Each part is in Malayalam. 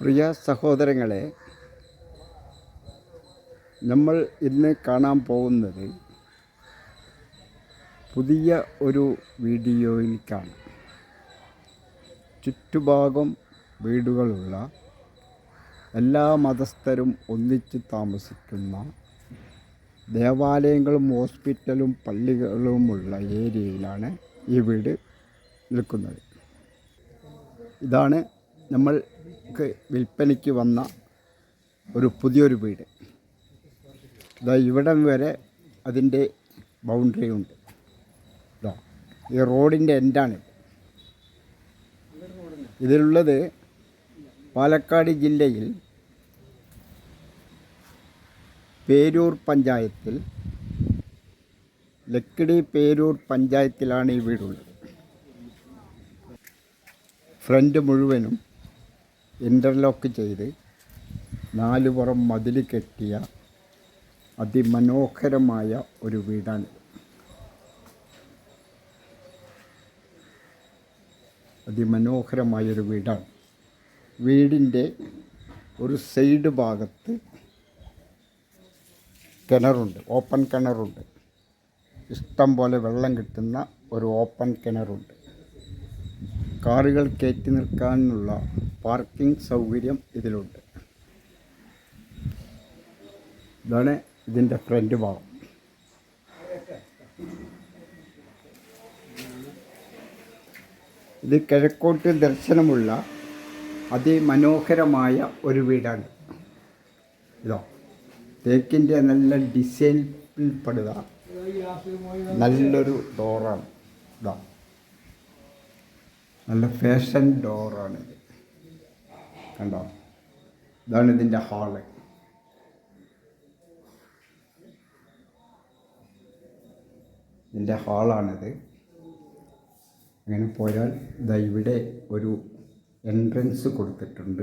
പ്രിയ സഹോദരങ്ങളെ നമ്മൾ ഇന്ന് കാണാൻ പോകുന്നത് പുതിയ ഒരു വീഡിയോയിലേക്കാണ്. ചുറ്റുഭാഗം വീടുകളുള്ള എല്ലാ മതസ്ഥരും ഒന്നിച്ച് താമസിക്കുന്ന ദേവാലയങ്ങളും ഹോസ്പിറ്റലും പള്ളികളുമുള്ള ഏരിയയിലാണ് ഈ വീട് നിൽക്കുന്നത്. ഇതാണ് നമ്മൾക്ക് വിൽപ്പനയ്ക്ക് വന്ന ഒരു പുതിയൊരു വീട്. ഇതാ ഇവിടം വരെ അതിന്റെ ബൗണ്ടറി ഉണ്ട്. ഇതാ ഈ റോഡിന്റെ എൻഡാണ് ഇതിലുള്ളത് പാലക്കാട് ജില്ലയിൽ പേരൂർ പഞ്ചായത്തിൽ ലക്കിടി പേരൂർ പഞ്ചായത്തിലാണ് ഈ വീടുള്ളത്. ഫ്രണ്ട് മുഴുവനും ഇന്റർലോക്ക് ചെയ്ത് നാലുപുറം മതിൽ കെട്ടിയ അതിമനോഹരമായ ഒരു വീടാണ്. അതിമനോഹരമായൊരു വീടാണ്. വീടിന്റെ ഒരു സൈഡ് ഭാഗത്ത് കിണറുണ്ട് ഓപ്പൺ കിണറുണ്ട്. ഇഷ്ടം പോലെ വെള്ളം കിട്ടുന്ന ഒരു ഓപ്പൺ കിണറുണ്ട്. കാറുകൾ കയറ്റി നിൽക്കാനുള്ള പാർക്കിംഗ് സൗകര്യം ഇതിലുണ്ട്. ഇതാണ് ഇതിന്റെ ഫ്രണ്ട് ഭാഗം. ഇത് കിഴക്കോട്ട് ദർശനമുള്ള അതിമനോഹരമായ ഒരു വീടാണ്. ഇതോ തേക്കിന്റെ നല്ല ഡിസൈനിൽപ്പെടുക നല്ലൊരു ഡോറാണ്. ഇതാ നല്ല ഫാഷൻ ഡോറാണിത്. കണ്ടോ? ഇതാണ് ഇതിന്റെ ഹാൾ ഇതിന്റെ ഹാളാണിത് അങ്ങനെ പോയാൽ ഇതാ ഇവിടെ ഒരു എൻട്രൻസ് കൊടുത്തിട്ടുണ്ട്.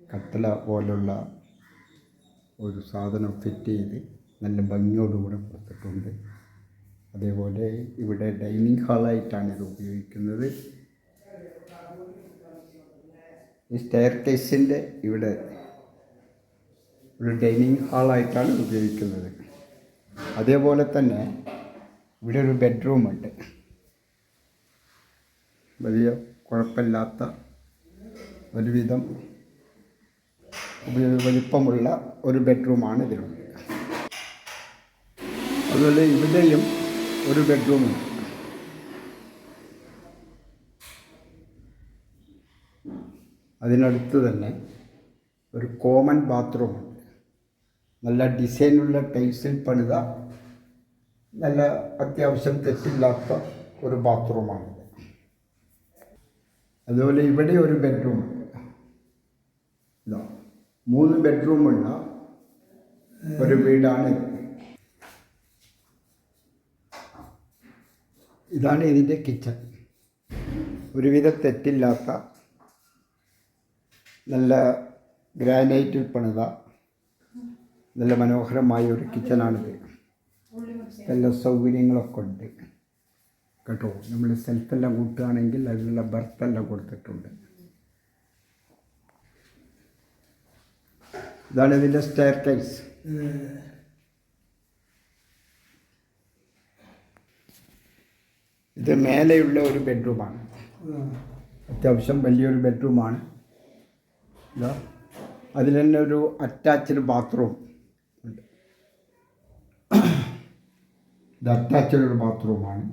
കത്തല പോലുള്ള ഒരു സാധനം ഫിറ്റ് ചെയ്ത് നല്ല ഭംഗിയോടുകൂടെ കൊടുത്തിട്ടുണ്ട്. അതേപോലെ ഇവിടെ ഡൈനിങ് ഹാളായിട്ടാണ് ഇത് ഉപയോഗിക്കുന്നത്. ഈ സ്റ്റെയർ കേസിന്റെ ഇവിടെ ഒരു ഡൈനിങ് ഹാളായിട്ടാണ് ഉപയോഗിക്കുന്നത്. അതേപോലെ തന്നെ ഇവിടെ ഒരു ബെഡ്റൂമുണ്ട് വലിയ കുഴപ്പമില്ലാത്ത ഒരുവിധം വലിപ്പമുള്ള ഒരു ബെഡ്റൂമാണ് ഇതിലുള്ളത്. അതുപോലെ ഇവിടെയും ഒരു ബെഡ്റൂമുണ്ട് അതിനടുത്ത് തന്നെ ഒരു കോമൺ ബാത്റൂമുണ്ട് നല്ല ഡിസൈനുള്ള ടൈൽസിൽ പണിത നല്ല അത്യാവശ്യം തെറ്റില്ലാത്ത ഒരു ബാത്റൂമാണ് അതുപോലെ ഇവിടെ ഒരു ബെഡ്റൂം ഇതാ മൂന്ന് ബെഡ്റൂമുള്ള ഒരു വീടാണ് ഇതാണ് ഇതിന്റെ കിച്ചൺ ഒരുവിധ തെറ്റില്ലാത്ത നല്ല ഗ്രാനൈറ്റിൽ പണിത. നല്ല മനോഹരമായ ഒരു കിച്ചണാണിത്. എല്ലാ സൗകര്യങ്ങളൊക്കെ ഉണ്ട്. കേട്ടോ നമ്മൾ സെൽഫെല്ലാം കൂട്ടുകയാണെങ്കിൽ അതിനുള്ള ബർത്തെല്ലാം കൊടുത്തിട്ടുണ്ട്. ഇതാണ് ഇതിന്റെ സ്റ്റെയർ കേസ് ഇത് മേലെയുള്ള ഒരു ബെഡ്റൂമാണ് അത്യാവശ്യം വലിയൊരു ബെഡ്റൂമാണ് ഇതാ. അതിൽ തന്നെ ഒരു അറ്റാച്ച്ഡ് ബാത്റൂം ഉണ്ട്. ഇത് അറ്റാച്ച്ഡ് ഒരു ബാത്റൂമാണ്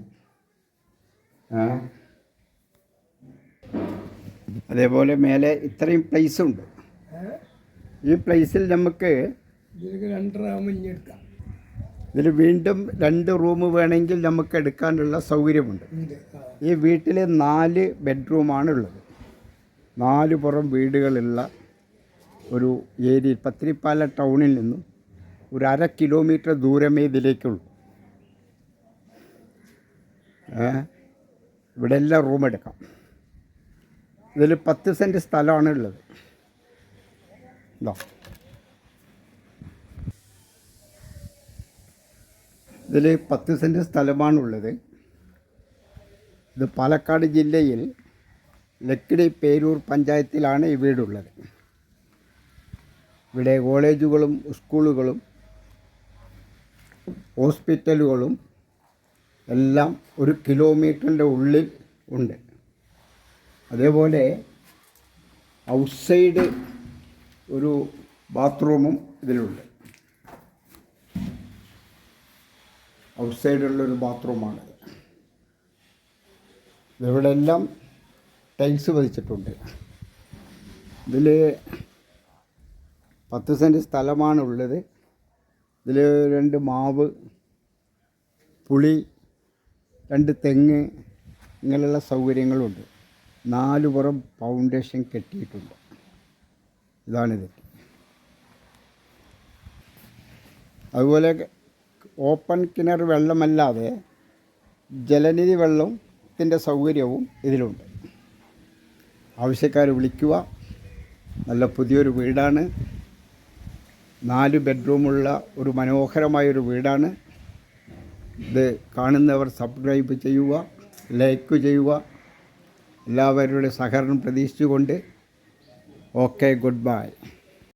അതേപോലെ മേലെ ഇത്രയും പ്ലേസ് ഉണ്ട്. ഈ പ്ലേസിൽ നമുക്ക് എടുക്കാം. ഇതിൽ വീണ്ടും രണ്ട് റൂം വേണമെങ്കിൽ നമുക്ക് എടുക്കാനുള്ള സൗകര്യമുണ്ട്. ഈ വീട്ടിൽ നാല് ബെഡ്റൂമാണ് ഉള്ളത്. നാല് പുറം വീടുകളുള്ള ഒരു ഏരിയ പത്തിരിപ്പാല ടൗണിൽ നിന്നും ഒരു അര കിലോമീറ്റർ ദൂരമേ ഇതിലേക്കുള്ളൂ. ഇവിടെ എല്ലാം റൂം എടുക്കാം. ഇതിൽ പത്ത് സെന്റ് സ്ഥലമാണ് ഉള്ളത്. ഇതോ. ഇതിൽ പത്ത് സെന്റ് സ്ഥലമാണുള്ളത്. ഇത് പാലക്കാട് ജില്ലയിൽ ലക്കിടി പേരൂർ പഞ്ചായത്തിലാണ് ഈ വീടുള്ളത്. ഇവിടെ കോളേജുകളും സ്കൂളുകളും ഹോസ്പിറ്റലുകളും എല്ലാം ഒരു കിലോമീറ്ററിന്റെ ഉള്ളിൽ ഉണ്ട്. അതേപോലെ ഔട്ട്സൈഡ് ഒരു ബാത്റൂമും ഇതിലുണ്ട്. ഔട്ട്സൈഡുള്ളൊരു ബാത്റൂമാണ് ഇവിടെ എല്ലാം ടൈൽസ് പതിച്ചിട്ടുണ്ട്. ഇതിൽ പത്ത് സെന്റ് സ്ഥലമാണുള്ളത്. ഇതിൽ രണ്ട് മാവ് പുളി രണ്ട് തെങ്ങ് ഇങ്ങനെയുള്ള സൗകര്യങ്ങളുണ്ട്. നാല് പുറം ഫൗണ്ടേഷൻ കെട്ടിയിട്ടുണ്ട്. ഇതാണിത്. അതുപോലെ ഓപ്പൺ കിണർ വെള്ളമല്ലാതെ ജലനിധി വെള്ളത്തിന്റെ സൗകര്യവും ഇതിലുണ്ട്. ആവശ്യക്കാർ വിളിക്കുക. നല്ല പുതിയൊരു വീടാണ്. നാല് ബെഡ്റൂമുള്ള ഒരു മനോഹരമായൊരു വീടാണ്. ഇത് കാണുന്നവർ സബ്സ്ക്രൈബ് ചെയ്യുക ലൈക്ക് ചെയ്യുക. എല്ലാവരുടെ സഹകരണം പ്രതീക്ഷിച്ചുകൊണ്ട് ഓക്കെ ഗുഡ് ബൈ.